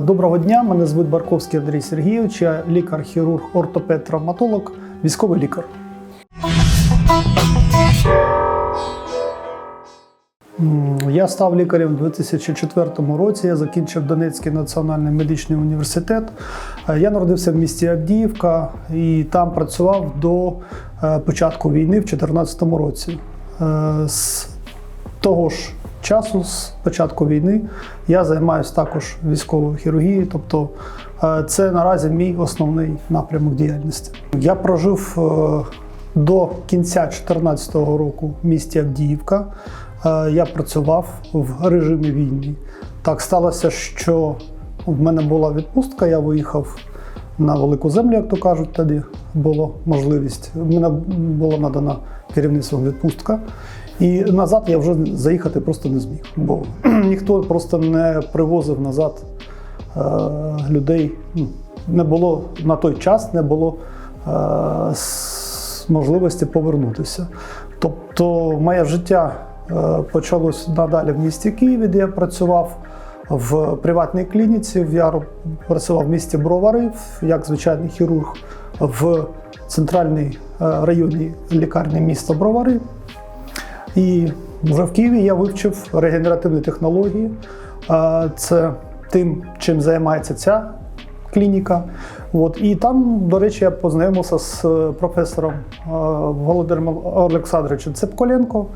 Доброго дня, мене звуть Барковський Андрій Сергійович, я лікар-хірург, ортопед, травматолог, військовий лікар. Я став лікарем у 2004 році. Я закінчив Донецький національний медичний університет. Е, Я народився в місті Авдіївка і там працював до е, початку війни в 2014 році. Е, З того ж часу, з початку війни, я займаюся також військовою хірургією, тобто е, це наразі мій основний напрямок діяльності. Я прожив е, до кінця 2014 року в місті Авдіївка. Е, Я працював в режимі війни. Так сталося, що в мене була відпустка, я виїхав на велику землю, як то кажуть, тоді була можливість. Мене була надана керівництвом відпустка. І назад я вже заїхати просто не зміг, бо ніхто просто не привозив назад е, людей. Ну, Не було на той час, не було е, можливості повернутися. Тобто, моє життя е, почалось надалі в місті Києві, де я працював в приватній клініці. Я працював в місті Бровари як звичайний хірург в центральній районній лікарні міста Бровари. І вже в Києві я вивчив регенеративні технології. Це тим, чим займається ця клініка. От. І там, до речі, я познайомився з е, професором е, Володимиром Олександровичем Цепколенко,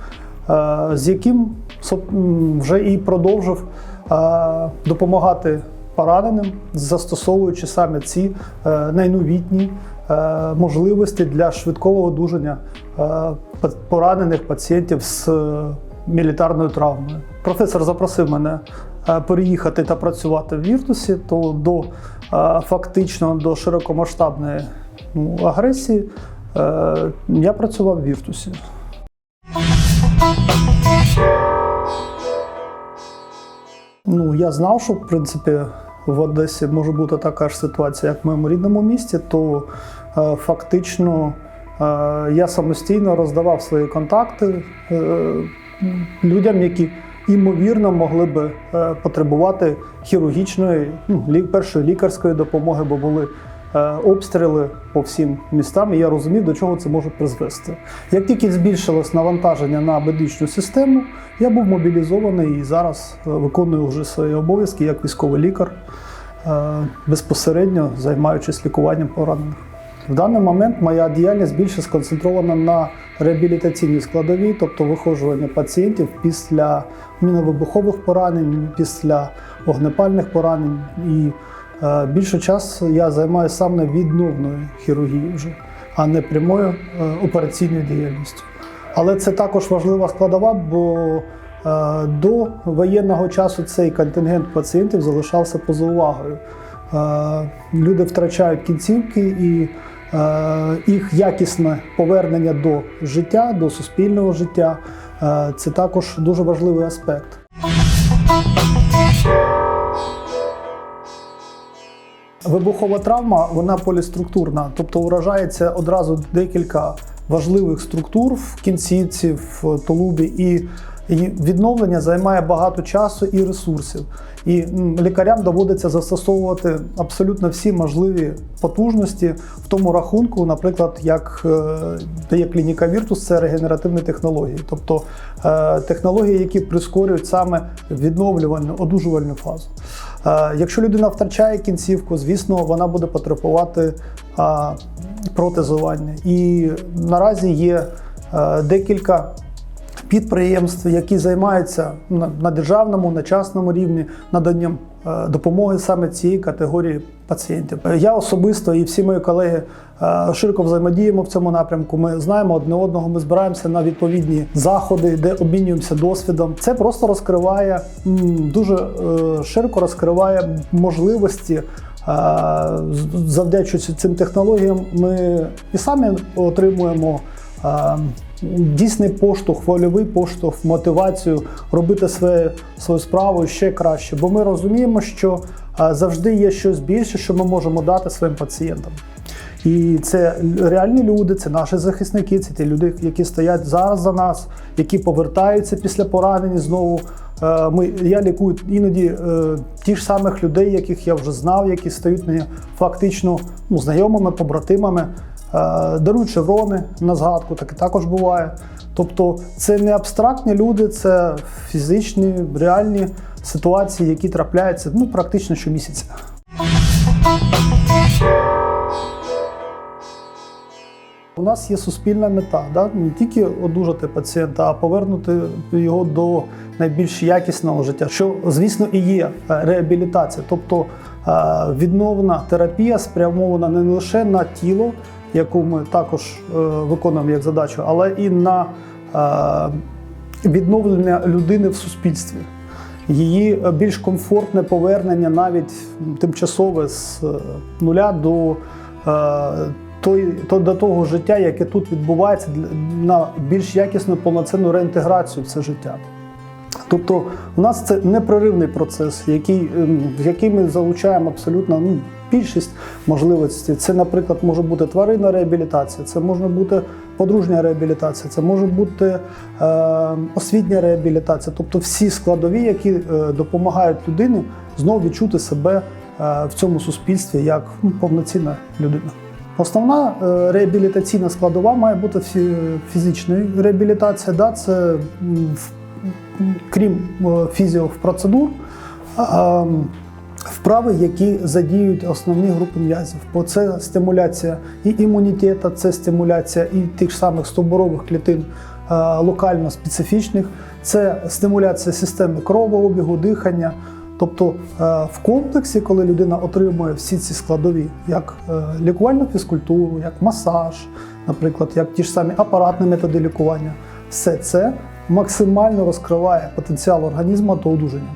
е, з яким вже і продовжив допомагати пораненим, застосовуючи саме ці найновітні можливості для швидкого одужання е, поранених пацієнтів з е, мілітарною травмою. Професор запросив мене е, переїхати та працювати в Віртусі, то до е, фактично до широкомасштабної ну, агресії е, я працював в Віртусі. Ну, я знав, що в принципі в Одесі може бути така ж ситуація, як в моєму рідному місті, то е, фактично е, я самостійно роздавав свої контакти е, людям, які імовірно могли би е, потребувати хірургічної, ну, першої лікарської допомоги, бо були е, обстріли по всім містам, і я розумів, до чого це може призвести. Як тільки збільшилось навантаження на медичну систему, я був мобілізований і зараз е, виконую вже свої обов'язки як військовий лікар, е, безпосередньо займаючись лікуванням поранених. В даний момент моя діяльність більше сконцентрована на реабілітаційній складовій, тобто виходжування пацієнтів після міновибухових поранень, після вогнепальних поранень. І е, більше часу я займаюся саме відновною хірургією вже, а не прямою е, операційною діяльністю. Але це також важлива складова, бо е, до воєнного часу цей контингент пацієнтів залишався поза увагою. Е, Люди втрачають кінцівки і їх якісне повернення до життя, до суспільного життя е, це також дуже важливий аспект. Вибухова травма вона поліструктурна, тобто уражається одразу декілька важливих структур в кінцівці, в тулубі, і і відновлення займає багато часу і ресурсів. І лікарям доводиться застосовувати абсолютно всі можливі потужності в тому рахунку, наприклад, як е, дає клініка Virtus, це регенеративні технології, тобто е, технології, які прискорюють саме відновлювальну одужувальну фазу. Е, Якщо людина втрачає кінцівку, звісно, вона буде потребувати протезування. І наразі є е, декілька підприємств, які займаються на, державному, на частному рівні наданням е, допомоги саме цієї категорії пацієнтів. Е, Я особисто і всі мої колеги е, широко взаємодіємо в цьому напрямку. Ми знаємо одне одного, ми збираємося на відповідні заходи, де обмінюємося досвідом. Це просто розкриває дуже широко розкриває можливості. Завдячуючи цим технологіям, ми і самі отримуємо дійсний поштовх, вольовий поштовх, мотивацію робити своє, свою справу ще краще. Бо ми розуміємо, що завжди є щось більше, що ми можемо дати своїм пацієнтам. І це реальні люди, це наші захисники, це ті люди, які стоять зараз за нас, які повертаються після поранень знову е, ми, я лікую іноді е, ті ж самих людей, яких я вже знав, які стають мені фактично ну, знайомими, побратимами, дарують шеврони на згадку, таке також буває. Тобто це не абстрактні люди, це фізичні, реальні ситуації, які трапляються ну, практично щомісяця. У нас є суспільна мета, да? не тільки одужати пацієнта, а повернути його до найбільш якісного життя, що, звісно, і є е, реабілітація, тобто е, відновна терапія спрямована не лише на тіло, яку ми також е, виконуємо як задачу, але і на е, відновлення людини в суспільстві. Її е, більш комфортне повернення, навіть тимчасове з нуля до до того життя, яке тут відбувається, на більш якісну повноцінну реінтеграцію в це життя. Тобто у нас це непреривний процес, який, ем, в який ми залучаємо абсолютно ну, більшість можливостей. Це, наприклад, може бути тваринна реабілітація, це може бути подружня реабілітація, це може бути е, освітня реабілітація, тобто всі складові, які е, допомагають людині знову відчути себе е, в цьому суспільстві як ну, повноцінна людина. Основна е, реабілітаційна складова має бути фі- фізична реабілітація. Да, це в- крім е, фізіопроцедур, вправи, які задіють основні групи м'язів. Бо це стимуляція і імунітету, це стимуляція і тих ж самих стовбурових клітин е, локально специфічних, це стимуляція системи кровообігу, дихання. Тобто е, в комплексі, коли людина отримує всі ці складові, як лікувальну фізкультуру, як масаж, наприклад, як ті ж самі апаратні методи лікування, все це максимально розкриває потенціал організму до одужання.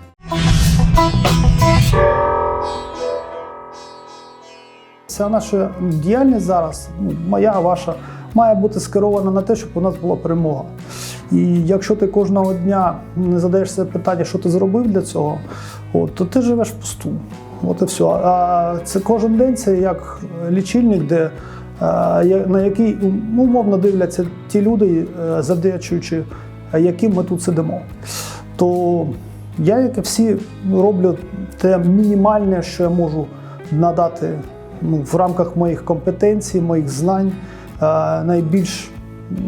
Вся наша діяльність зараз, ну, моя, ваша, має бути скерована на те, щоб у нас була перемога. І якщо ти кожного дня не задаєш себе питання, що ти зробив для цього, от, то ти живеш впусту. От і все. А це кожен день це як лічильник, де, е, на який ну, умовно дивляться ті люди, е, завдячуючи е, яким ми тут сидимо. То я, як і всі, роблю те мінімальне, що я можу надати ну, в рамках моїх компетенцій, моїх знань, найбільш,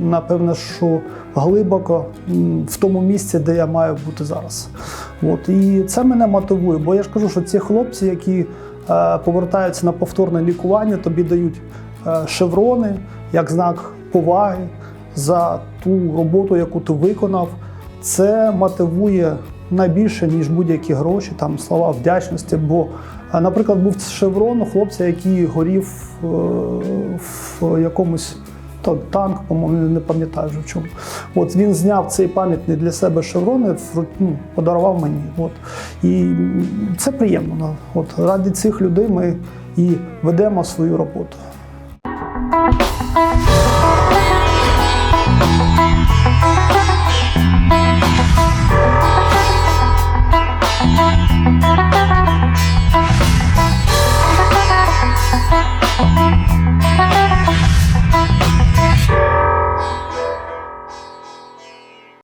напевно, що глибоко в тому місці, де я маю бути зараз. От. І це мене мотивує, бо я ж кажу, що ці хлопці, які е, повертаються на повторне лікування, тобі дають е, шеврони як знак поваги за ту роботу, яку ти виконав. Це мотивує найбільше, ніж будь-які гроші, там слова вдячності. Бо, е, наприклад, був шеврон у хлопця, який горів е, в якомусь то, танк, по-моєму, не пам'ятаю вже в чому. От він зняв цей пам'ятний для себе шеврон і ну, подарував мені. От. І це приємно. От, раді цих людей ми і ведемо свою роботу.